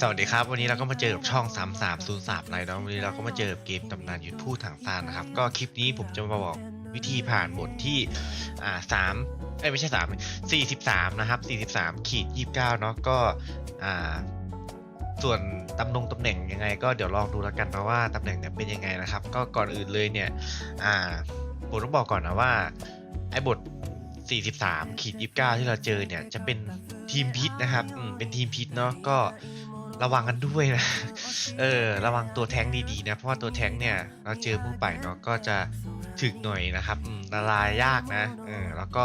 สวัสดีครับ วันนี้เราก็มาเจอกับช่อง 3303ไลน์เนาะวันนี้เราก็มาเจอกับเกมตำนานยุทธพูดถังซานนะครับ ก็คลิปนี้ผมจะมาบอกวิธีผ่านบทที่อ่าสามเอ้ยไม่ใช่สามสี่สิบสามนะครับสี่สิบสามขีดยี่สิบเก้าเนาะก็อ่าส่วนตำหน่งตำแหน่งยังไง ก็เดี๋ยวลองดูแล้วกันนะว่าตำแหน่งเนี่ยเป็นยังไงนะครับ ก็ก่อนอื่นเลยเนี่ยอ่าผมต้องบอกก่อนนะว่าไอ้บท43ขีด29 ที่เราเจอเนี่ยจะเป็นทีมพิษนะครับ อืม เป็นทีมพิษเนาะ ก็ ระวังกันด้วยนะ เออ ระวังตัวแท้งดีๆนะ เพราะว่าตัวแท้งเนี่ย เราเจอผู้ไปเนาะก็จะถึกหน่อยนะครับอืมละลายยากนะ เออ แล้วก็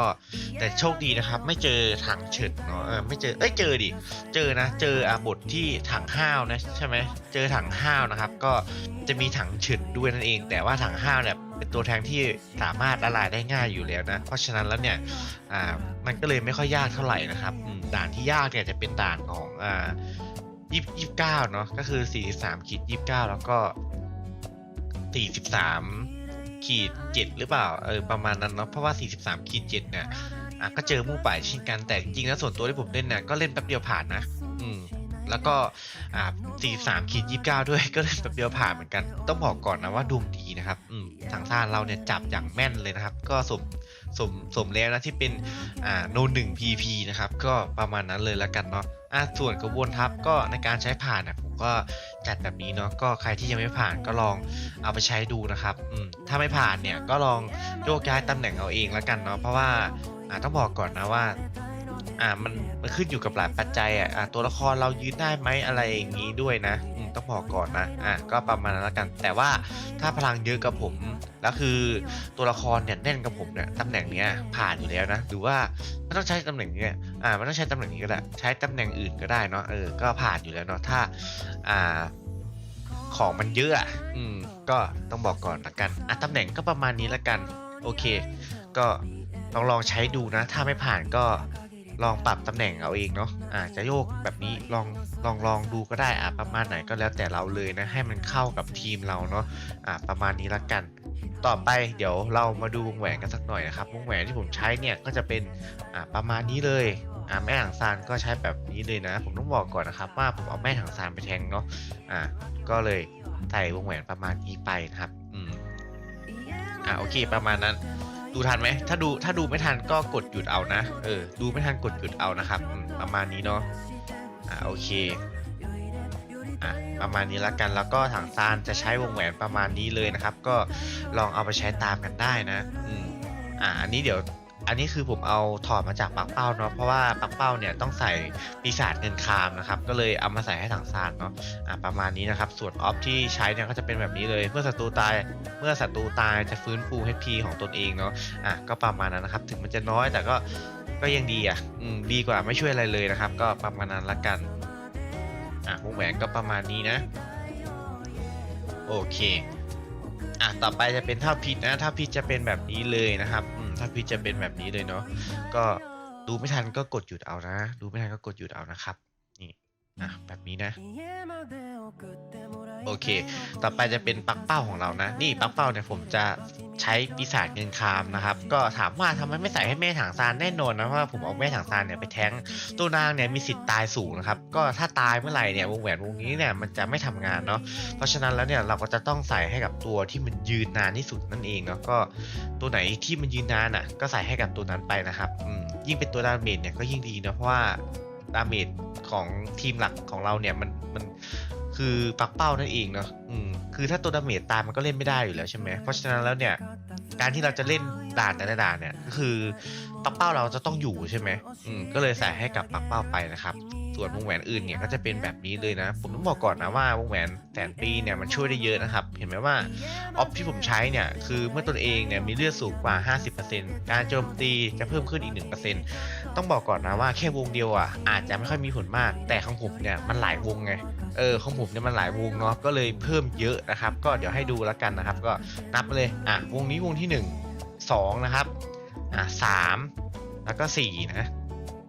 แต่โชคดีนะครับ ไม่เจอถังเฉิดเนาะ เออ ไม่เจอ เอ้ย เจอดิ เจอนะ เจออาบทที่ถังห้าวนะใช่ไหม เจอถังห้าวนะครับ ก็จะมีถังเฉิดด้วยนั่นเอง แต่ว่าถังห้าวเนี่ยเป็นตัวแทงที่สามารถละลายได้ง่ายอยู่แล้วนะ เพราะฉะนั้นแล้วเนี่ย อ่า มันก็เลยไม่ค่อยยากเท่าไหร่นะครับอืมด่านที่ยากเนี่ยจะเป็นด่านของ อ่า ยี่ยี่สิบเก้าเนาะก็คือสี่สิบสามขีดยี่สิบเก้าแล้วก็สี่สิบสามขีดเจ็ดหรือเปล่าเออประมาณนั้นเนาะเพราะว่าสี่สิบสามขีดเจ็ดเนี่ยอะก็เจอมู่ป่ายเช่นกันแต่จริงแล้วส่วนตัวที่ผมเล่นเนี่ยก็เล่นแป๊บเดียวผ่านนะ อืมแล้วก็อ่า43ขีด29ด้วยก็เล่นแบบเดียวผ่านเหมือนกัน ต้องบอกก่อนนะว่าดวงดีนะครับ อืมทางซ่านเราเนี่ยจับอย่างแม่นเลยนะครับ ก็สม สมสมแล้วนะที่เป็นอ่าโนหนึ่ง PP นะครับก็ประมาณนั้นเลยแล้วกันเนาะอะส่วนกระบวนทัพก็ในการใช้ผ่านนะผมก็จัดแบบนี้เนาะก็ใครที่ยังไม่ผ่านก็ลองเอาไปใช้ดูนะครับอืมถ้าไม่ผ่านเนี่ยก็ลองโยกย้ายตำแหน่งเอาเองแล้วกันเนาะเพราะว่าอ่าต้องบอกก่อนนะว่า อ่ามันมันขึ้นอยู่กับหลายปัจจัยอะอ่าตัวละครเรายืนได้ไหมอะไรอย่างนี้ด้วยนะต้องบอกก่อนนะอะก็ประมาณนั้นแล้วกัน แต่ว่าถ้าพลังเยอะกับผมแล้วคือตัวละครเนี่ยแน่นกับผมเนี่ยตำแหน่งเนี้ยผ่านอยู่แล้วนะหรือว่าไม่ต้องใช้ตำแหน่งเนี้ยอ่าไม่ต้องใช้ตำแหน่งนี้ก็ได้ใช้ตำแหน่งอื่นก็ได้เนาะเออก็ผ่านอยู่แล้วเนาะถ้าอ่าของมันเยอะอะอืมก็ต้องบอกก่อนละกันอะตำแหน่งก็ประมาณนี้ละกัน โอเค ก็ลองลองใช้ดูนะ ถ้าไม่ผ่านก็ ลองปรับตำแหน่งเอาเองเนาะอ่าจะโยกแบบนี้ลองลองลองดูก็ได้อ่าประมาณไหนก็แล้วแต่เราเลยนะให้มันเข้ากับทีมเราเนาะอ่าประมาณนี้ละกัน ต่อไปเดี๋ยวเรามาดูวงแหวนกันสักหน่อยนะครับวงแหวนที่ผมใช้เนี่ยก็จะเป็นอ่าประมาณนี้เลยอ่าแม่ถังซานก็ใช้แบบนี้เลยนะ ผมต้องบอกก่อนนะครับว่าผมเอาแม่ถังซานไปแทงเนาะอ่าก็เลยใส่วงแหวนประมาณนี้ไปนะครับอืมอ่าโอเคประมาณนั้น ดูทันไหมถ้าดูถ้าดูไม่ทันก็กดหยุดเอานะเออดูไม่ทันกดหยุดเอานะครับประมาณนี้เนาะอ่าโอเคอะประมาณนี้ละกันแล้วก็ถังซานจะใช้วงแหวนประมาณนี้เลยนะครับ ก็ลองเอาไปใช้ตามกันได้นะอืมอ่าอันนี้เดี๋ยว อันนี้คือผมเอาถอดมาจากปักเป้าเนาะเพราะว่าปักเป้าเนี่ยต้องใส่ปีศาจเงินคามนะครับก็เลยเอามาใส่ให้ถังซานเนาะอ่าประมาณนี้นะครับส่วนออฟที่ใช้เนี่ยก็จะเป็นแบบนี้เลยเมื่อศัตรูตายเมื่อศัตรูตายจะฟื้นฟู HP ของตนเองเนาะอะก็ประมาณนั้นนะครับถึงมันจะน้อยแต่ก็ก็ยังดีอะอืมดีกว่าไม่ช่วยอะไรเลยนะครับ ก็ประมาณนั้นละกันอะวงแหวนก็ประมาณนี้นะ โอเคอะต่อไปจะเป็นท่าพิษนะท่าพิษจะเป็นแบบนี้เลยนะครับ ถ้าพี่จะเป็นแบบนี้เลยเนาะก็ดูไม่ทันก็กดหยุดเอานะ ดูไม่ทันก็กดหยุดเอานะครับ นี่นะแบบนี้นะ โอเค ต่อไปจะเป็นปลักเป้าของเรานะ นี่ปลักเป้าเนี่ยผมจะใช้ปีศาจเงินคามนะครับ ก็ถามว่าทำไมไม่ใส่ให้แม่ถังซานแน่นอนนะเพราะว่าผมเอาแม่ถังซานเนี่ยไปแทงตัวนางเนี่ยมีสิทธิ์ตายสูงนะครับ ก็ถ้าตายเมื่อไหร่เนี่ยวงแหวนวงนี้เนี่ยมันจะไม่ทำงานเนาะ เพราะฉะนั้นแล้วเนี่ยเราก็จะต้องใส่ให้กับตัวที่มันยืนนานที่สุดนั่นเองเนาะก็ตัวไหนที่มันยืนนานอะ ก็ใส่ให้กับตัวนั้นไปนะครับอืมยิ่งเป็นตัวดาเมจเนี่ยก็ยิ่งดีเนาะเพราะว่าดาเมจของทีมหลักของเราเนี่ยมันมัน คือปักเป้านั่นเองเนาะอืมคือถ้าตัวดาเมจตามมันก็เล่นไม่ได้อยู่แล้วใช่ไหมเพราะฉะนั้นแล้วเนี่ยการที่เราจะเล่นด่านแต่ละด่านเนี่ยก็คือปักเป้าเราจะต้องอยู่ใช่ไหมอืมก็เลยใส่ให้กับปักเป้าไปนะครับ ส่วนวงแหวนอื่นเนี่ยก็จะเป็นแบบนี้เลยนะ ผมต้องบอกก่อนนะว่าวงแหวนแสนปีเนี่ยมันช่วยได้เยอะนะครับ เห็นไหมว่าออฟที่ผมใช้เนี่ยคือเมื่อตนเองเนี่ยมีเลือดสูงกว่า 50%การโจมตีจะเพิ่มขึ้นอีก 1%ต้องบอกก่อนนะว่าแค่วงเดียวอะอาจจะไม่ค่อยมีผลมาก แต่ของผมเนี่ยมันหลายวงไงเออของผมเนี่ยมันหลายวงเนาะก็เลยเพิ่มเยอะนะครับ ก็เดี๋ยวให้ดูแล้วกันนะครับ ก็นับไปเลยอะวงนี้วงที่หนึ่งสองนะครับอะสามแล้วก็สี่นะ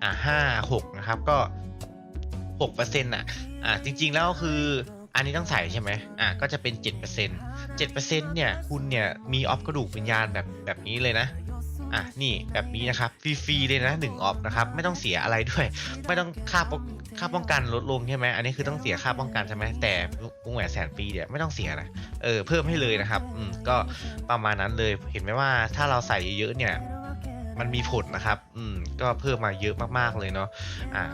อะห้าหกนะครับ ก็ หกเปอร์เซ็นต์อะอะจริง ๆ แล้วคืออันนี้ต้องใส่ใช่ไหมอะก็จะเป็นเจ็ดเปอร์เซ็นต์เจ็ดเปอร์เซ็นต์เนี่ยคุณเนี่ยมีออฟกระดูกวิญญาณแบบแบบนี้เลยนะอะนี่แบบนี้นะครับฟรีๆเลยนะหนึ่งออฟนะครับไม่ต้องเสียอะไรด้วย ไม่ต้องค่าป้องค่าป้องกันลดลงใช่ไหมอันนี้คือต้องเสียค่าป้องกันใช่ไหมแต่วงแหวนแสนปีเนี่ยไม่ต้องเสียนะเออเพิ่มให้เลยนะครับอืมก็ประมาณนั้นเลยเห็นไหมว่าถ้าเราใส่เยอะๆเนี่ย มันมีผลนะครับอืม ก็เพิ่มมาเยอะมากๆเลยเนาะอ่า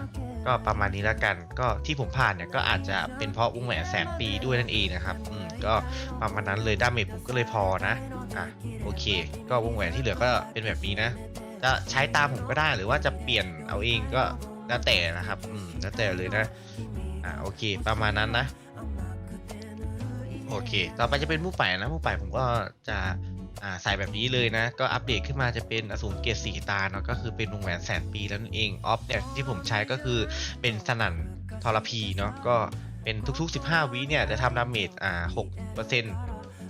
ก็ประมาณนี้แล้วกัน ก็ที่ผมผ่านเนี่ยก็อาจจะเป็นเพราะวงแหวนแสนปีด้วยนั่นเองนะครับอืมก็ประมาณนั้นเลยด้าเมจผมก็เลยพอนะอะโอเค ก็วงแหวนที่เหลือก็เป็นแบบนี้นะ จะใช้ตามผมก็ได้หรือว่าจะเปลี่ยนเอาเองก็แล้วแต่นะครับอืมแล้วแต่เลยนะอ่าโอเค ประมาณนั้นนะ โอเค ต่อไปจะเป็นผู้ป่ายนะผู้ป่ายผมก็จะ อ่าใส่แบบนี้เลยนะ ก็อัปเดตขึ้นมาจะเป็นอสูรเกรดสีตาเนาะก็คือเป็นวงแหวนแสนปีแล้วนั่นเองออฟเนี่ยที่ผมใช้ก็คือเป็นสนั่นทรพีเนาะก็เป็นทุกๆ 15 วิเนี่ยจะทำดาเมจอ่า6%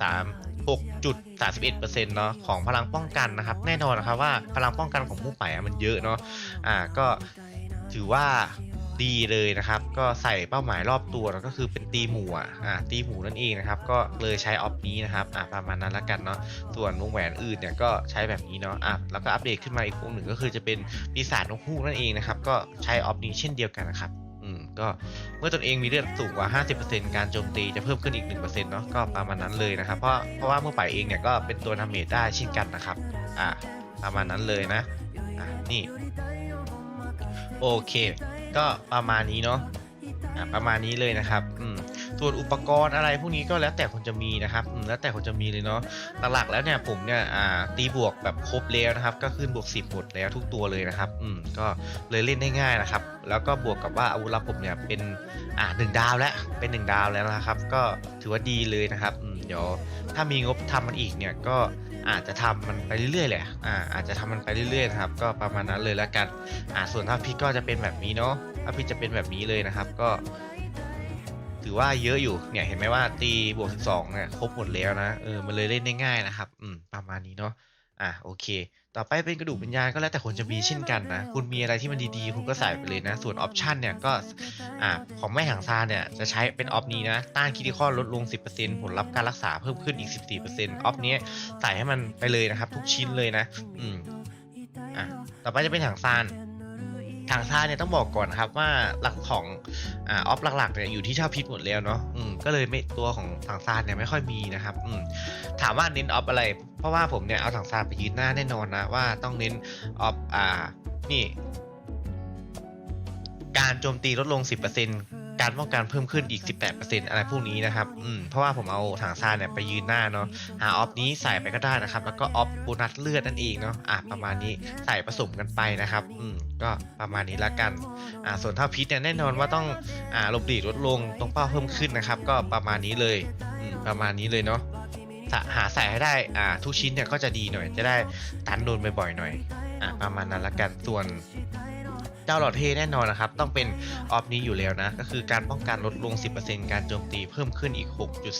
3 6.31%เนาะของพลังป้องกันนะครับ แน่นอนนะครับว่าพลังป้องกันของผู้ป่ายอะมันเยอะเนาะอ่าก็ถือว่า ดีเลยนะครับ ก็ใส่เป้าหมายรอบตัวแล้วก็คือเป็นตีหมูอะอ่าตีหมูนั่นเองนะครับ ก็เลยใช้ออฟนี้นะครับอ่าประมาณนั้นละกันเนาะส่วนวงแหวนอื่นเนี่ยก็ใช้แบบนี้เนาะอะแล้วก็อัปเดตขึ้นมาอีกวงหนึ่งก็คือจะเป็นปีศาจนกฮูกนั่นเองนะครับ ก็ใช้ออฟนี้เช่นเดียวกันนะครับอืมก็เมื่อตนเองมีเลือดสูงกว่า 50%การโจมตีจะเพิ่มขึ้นอีก 1%เนาะก็ประมาณนั้นเลยนะครับ เพราะเพราะว่าเมื่อป่ายเองเนี่ยก็เป็นตัวดาเมจได้เช่นกันนะครับ อ่าประมาณนั้นเลยนะ อะนี่ โอเค ก็ประมาณนี้เนาะอะประมาณนี้เลยนะครับอืมส่วนอุปกรณ์อะไรพวกนี้ก็แล้วแต่คนจะมีนะครับอืมแล้วแต่คนจะมีเลยเนาะหลักๆแล้วเนี่ยผมเนี่ยอ่าตีบวกแบบครบแล้วนะครับ ก็ขึ้นบวก10หมดแล้วทุกตัวเลยนะครับอืมก็เลยเล่นได้ง่ายนะครับ แล้วก็บวกกับว่าอาวุธลับผมเนี่ยเป็นอ่าหนึ่งดาวแล้วเป็นหนึ่งดาวแล้วนะครับ ก็ถือว่าดีเลยนะครับอืมเดี๋ยวถ้ามีงบทำมันอีกเนี่ยก็ อาจจะทำมันไปเรื่อยๆแหละอ่าอาจจะทำมันไปเรื่อยๆนะครับ ก็ประมาณนั้นเลยแล้วกันอ่าส่วนถ้าพี่ก็จะเป็นแบบนี้เนาะถ้าพี่จะเป็นแบบนี้เลยนะครับ ก็ ถือว่าเยอะอยู่เนี่ยเห็นไหมว่าตีบวกสองเนี่ยครบหมดแล้วนะเออมันเลยเล่นได้ง่ายนะครับ อืมประมาณนี้เนาะอ่าโอเคต่อไปเป็นกระดูกวิญญาณก็แล้วแต่คนจะมีเช่นกันนะ คุณมีอะไรที่มันดีๆ คุณก็ใส่ไปเลยนะ ส่วนออปชันเนี่ยก็อ่าของแม่ถังซานเนี่ยจะใช้เป็นออฟนี้นะ ต้านคิติคอลลดลง 10%ผลลัพธ์การรักษาเพิ่มขึ้นอีก 14%ออฟนี้ใส่ให้มันไปเลยนะครับ ทุกชิ้นเลยนะ อืมอะต่อไปจะเป็นถังซาน ทางซ่าเนี่ยต้องบอกก่อนนะครับว่าหลักของอ่าออฟหลักๆเนี่ยอยู่ที่เช่าพิษหมดแล้วเนาะอืมก็เลยไม่ตัวของทางซ่าเนี่ยไม่ค่อยมีนะครับอืมถามว่าเน้นออฟอะไร เพราะว่าผมเนี่ยเอาทางซ่าไปยืนหน้าแน่นอนนะว่าต้องเน้นออฟอ่านี่การโจมตีลดลง 10% การป้องกันเพิ่มขึ้นอีก 18%อะไรพวกนี้นะครับอืมเพราะว่าผมเอาถังซานเนี่ยไปยืนหน้าเนาะหาออฟนี้ใส่ไปก็ได้นะครับ แล้วก็ออฟโบนัสเลือดนั่นเองเนาะอะประมาณนี้ใส่ผสมกันไปนะครับอืมก็ประมาณนี้ละกันอ่าส่วนถ้าพิษเนี่ยแน่นอนว่าต้องอ่าลบหลีลดลงตรงเป้าเพิ่มขึ้นนะครับ ก็ประมาณนี้เลยอืมประมาณนี้เลยเนาะหาใส่ให้ได้อ่าทุกชิ้นเนี่ยก็จะดีหน่อย จะได้ตันโดนบ่อยๆหน่อยอ่าประมาณนั้นละกันส่วน เจ้าหลอดเทแน่นอนนะครับ ต้องเป็นออฟนี้อยู่แล้วนะ ก็คือการป้องกันลดลง 10%การโจมตีเพิ่มขึ้นอีก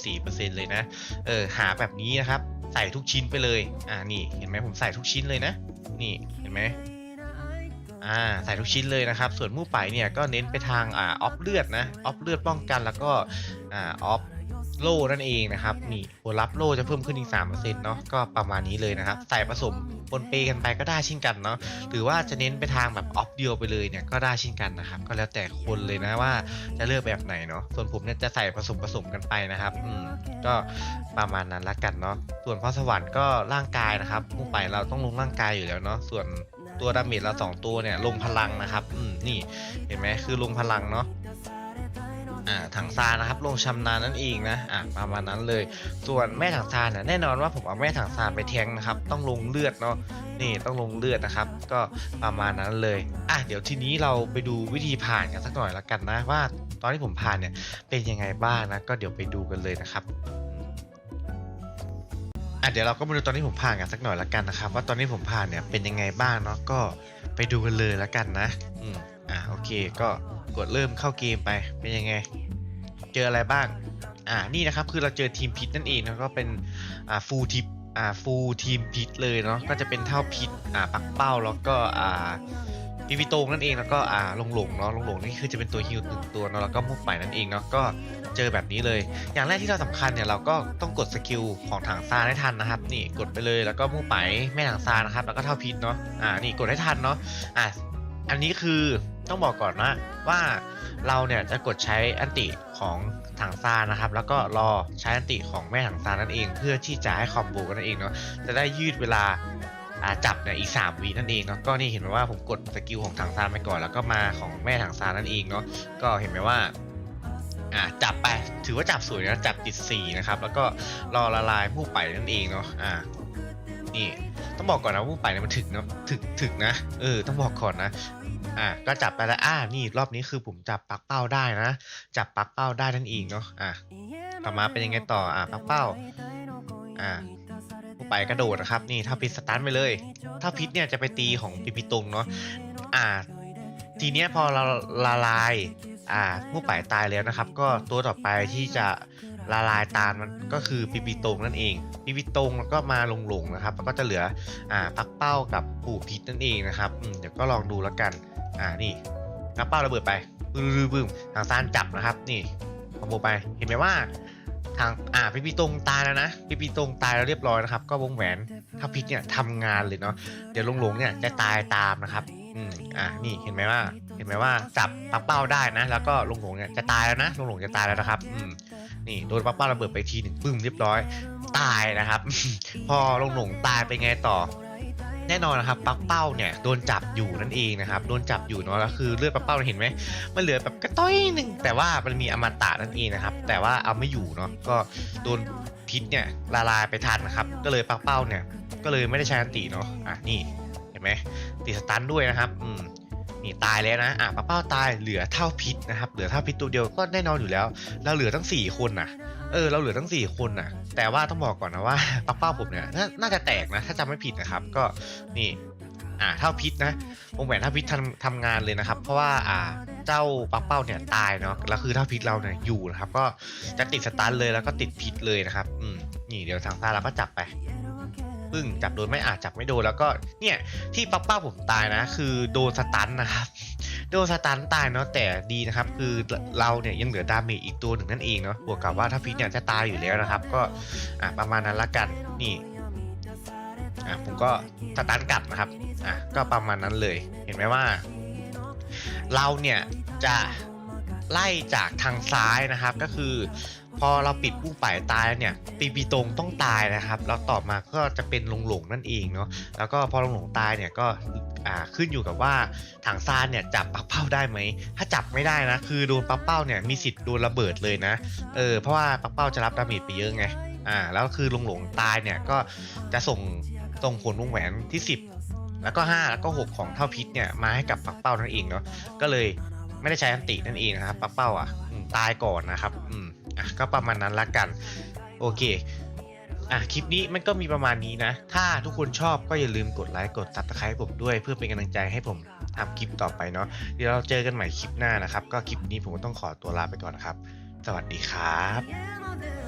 6.4%เลยนะ เออหาแบบนี้นะครับ ใส่ทุกชิ้นไปเลย อ่านี่เห็นไหมผมใส่ทุกชิ้นเลยนะ นี่เห็นไหมอ่าใส่ทุกชิ้นเลยนะครับ ส่วนมู่ไปเนี่ยก็เน้นไปทางอ่าออฟเลือดนะออฟเลือดป้องกันแล้วก็อ่าออฟ โล่นั่นเองนะครับนี่ผลลัพธ์โล่จะเพิ่มขึ้นอีก3%เนาะก็ประมาณนี้เลยนะครับใส่ผสมปนเปกันไปก็ได้เช่นกันเนาะหรือว่าจะเน้นไปทางแบบออฟเดียวไปเลยเนี่ยก็ได้เช่นกันนะครับก็แล้วแต่คนเลยนะว่าจะเลือกแบบไหนเนาะส่วนผมเนี่ยจะใส่ผสมผสมกันไปนะครับอืมก็ประมาณนั้นละกันเนาะส่วนพรสวรรค์ก็ร่างกายนะครับมุ่งไปเราต้องลงร่างกายอยู่แล้วเนาะส่วนตัวดาเมจเราสองตัวเนี่ยลงพลังนะครับอืมนี่เห็นไหมคือลงพลังเนาะ อ่าถังซานนะครับลงชำนาญนั่นเองนะอ่าประมาณนั้นเลย ส่วนแม่ถังซานเนี่ยแน่นอนว่าผมเอาแม่ถังซานไปแทงนะครับ ต้องลงเลือดเนาะนี่ต้องลงเลือดนะครับ ก็ประมาณนั้นเลยอะเดี๋ยวทีนี้เราไปดูวิธีผ่านกันสักหน่อยละกันนะว่า ตอนที่ผมผ่านเนี่ยเป็นยังไงบ้างนะก็เดี๋ยวไปดูกันเลยนะครับอะเดี๋ยวเราก็มาดูตอนที่ผมผ่านกันสักหน่อยละกันนะครับ ว่าตอนที่ผมผ่านเนี่ยเป็นยังไงบ้างเนาะก็ไปดูกันเลยละกันนะ อืม อะโอเคก็กดเริ่มเข้าเกมไปเป็นยังไง เจออะไรบ้าง อ่านี่นะครับคือเราเจอทีมพิษนั่นเองนะก็เป็นอ่าฟูลทิปอ่าฟูลทีมพิษเลยเนาะก็จะเป็นเท่าพิษอ่าปักเป้าแล้วก็อ่าปีปีโตงนั่นเองแล้วก็อ่าลงหลงเนาะลงหลงนี่คือจะเป็นตัวฮิวหนึ่งตัวเนาะแล้วก็มุกไปนั่นเองเนาะก็เจอแบบนี้เลย อย่างแรกที่เราสำคัญเนี่ยเราก็ต้องกดสกิลของถังซานให้ทันนะครับ นี่กดไปเลยแล้วก็มุกไปแม่ถังซานนะครับแล้วก็เท่าพิษเนาะอ่านี่กดให้ทันเนาะอ่า อันนี้คือต้องบอกก่อนนะว่าเราเนี่ยจะกดใช้อันติของถังซานนะครับ แล้วก็รอใช้อันติของแม่ถังซานนั่นเอง เพื่อที่จะให้คอมโบกันนั่นเองเนาะจะได้ยืดเวลาจับเนี่ยอีก3วีนั่นเองเนาะก็นี่เห็นไหมว่าผมกดสกิลของถังซานไปก่อน แล้วก็มาของแม่ถังซานนั่นเองเนาะก็เห็นไหมว่าอ่าจับไปถือว่าจับสวยนะจับติด4นะครับแล้วก็รอละลายผู้ไปนั่นเองเนาะอ่านี่ ต้องบอกก่อนนะผู้ไปเนี่ยมันถึกนะถึกถึกนะ เออ ต้องบอกก่อนนะ อ่าก็จับไปแล้วอ่านี่รอบนี้คือผมจับปักเป้าได้นะ จับปักเป้าได้นั่นเองเนาะ อ่าต่อมาเป็นยังไงต่อ อะปักเป้า อ่าผู้ไปกระโดดนะครับ นี่ถ้าพิษสตันไปเลย ถ้าพิษเนี่ยจะไปตีของปิปิตงเนาะ อ่า ทีเนี้ยพอเราละลาย อ่าผู้ไปตายแล้วนะครับ ก็ตัวต่อไปที่จะ ละลายตามมันก็คือปิปิตงนั่นเองปิปิตงแล้วก็มาลงหลงๆนะครับแล้วก็จะเหลืออ่าปักเป้ากับปู่พิษนั่นเองนะครับเดี๋ยวก็ลองดูแล้วกันอ่านี่ปักเป้าระเบิดไปบึ้มบึ้มทางซานจับนะครับ นี่คอมโบไปเห็นไหมว่าทางอ่าพี่ปีตรงตายแล้วนะพี่ปีตรงตายแล้วเรียบร้อยนะครับ ก็วงแหวนถ้าพิษเนี่ยทำงานเลยเนาะเดี๋ยวลงหลงๆเนี่ยจะตายตามนะครับอืมอ่านี่เห็นไหมว่า เห็นไหมว่าจับปักเป้าได้นะ แล้วก็ลงหลงเนี่ยจะตายแล้วนะลงหลงจะตายแล้วนะครับอืม นี่โดนปักเป้าระเบิดไปทีหนึ่งปึ้มเรียบร้อย ตายนะครับ พอลงหลงตายไปไงต่อแน่นอนนะครับปักเป้าเนี่ยโดนจับอยู่นั่นเองนะครับโดนจับอยู่เนาะแล้วคือเลือดปักเป้าเห็นไหมมันเหลือแบบกระต้อยหนึ่งแต่ว่ามันมีอมตะนั่นเองนะครับ แต่ว่าเอาไม่อยู่เนาะก็โดนพิษเนี่ยละลายไปทันนะครับ ก็เลยปักเป้าเนี่ยก็เลยไม่ได้ใช้อันติเนาะอะนี่เห็นไหมติดสตันด้วยนะครับอืม นี่ตายแล้วนะอะปักเป้าตายเหลือเท่าพิษนะครับเหลือเท่าพิษตัวเดียวก็แน่นอนอยู่แล้ว เราเหลือทั้งสี่คนน่ะเออเราเหลือทั้งสี่คนน่ะแต่ว่าต้องบอกก่อนนะว่าปักเป้าผมเนี่ยนน่าจะแตกนะถ้าจำไม่ผิดนะครับก็นี่อ่าเท่าพิษนะวงแหวนเท่าพิษทำทำงานเลยนะครับ เพราะว่าอ่าเจ้าปักเป้าเนี่ยตายเนาะแล้วคือเท่าพิษเราเนี่ยอยู่นะครับ ก็จะติดสตันเลยแล้วก็ติดพิษเลยนะครับอืมนี่เดี๋ยวทางซ้ายเราก็จับไป ปึ้งจับโดนไม่อาจจับไม่โดนแล้วก็เนี่ยที่ปักเป้าผมตายนะ คือโดนสตันนะครับโดนสตันตายเนาะแต่ดีนะครับ คือเราเนี่ยยังเหลือดาเมจอีกตัวหนึ่งนั่นเองเนาะบวกกับว่าถ้าพิษเนี่ยจะตายอยู่แล้วนะครับ ก็อะประมาณนั้นละกันนี่อะผมก็สตันกลับนะครับอะก็ประมาณนั้นเลย เห็นไหมว่า เราเนี่ยจะไล่จากทางซ้ายนะครับก็คือ พอเราปิดผู้ป่ายตายแล้วเนี่ยปีปีตรงต้องตายนะครับแล้วต่อมาก็จะเป็นลงหลงนั่นเองเนาะแล้วก็พอลงหลงตายเนี่ยก็อ่าขึ้นอยู่กับว่าถังซานเนี่ยจับปักเป้าได้ไหม ถ้าจับไม่ได้นะ คือโดนปักเป้าเนี่ยมีสิทธิ์โดนระเบิดเลยนะ เออเพราะว่าปักเป้าจะรับดาเมจไปเยอะไง อ่าแล้วคือลงหลงตายเนี่ยก็จะส่งส่งผลวงแหวนที่ 10 แล้วก็ 5 แล้วก็ 6 ของเท่าพิษเนี่ยมาให้กับปักเป้านั่นเองเนาะ ก็เลยไม่ได้ใช้อันตินั่นเองนะครับปักเป้าอะตายก่อนนะครับ อืม อะก็ประมาณนั้นละกัน โอเคอะคลิปนี้มันก็มีประมาณนี้นะ ถ้าทุกคนชอบก็อย่าลืมกดไลค์กดซับสไครต์ผมด้วย เพื่อเป็นกำลังใจให้ผมทำคลิปต่อไปเนาะเดี๋ยวเราเจอกันใหม่คลิปหน้านะครับ ก็คลิปนี้ผมต้องขอตัวลาไปก่อนครับ สวัสดีครับ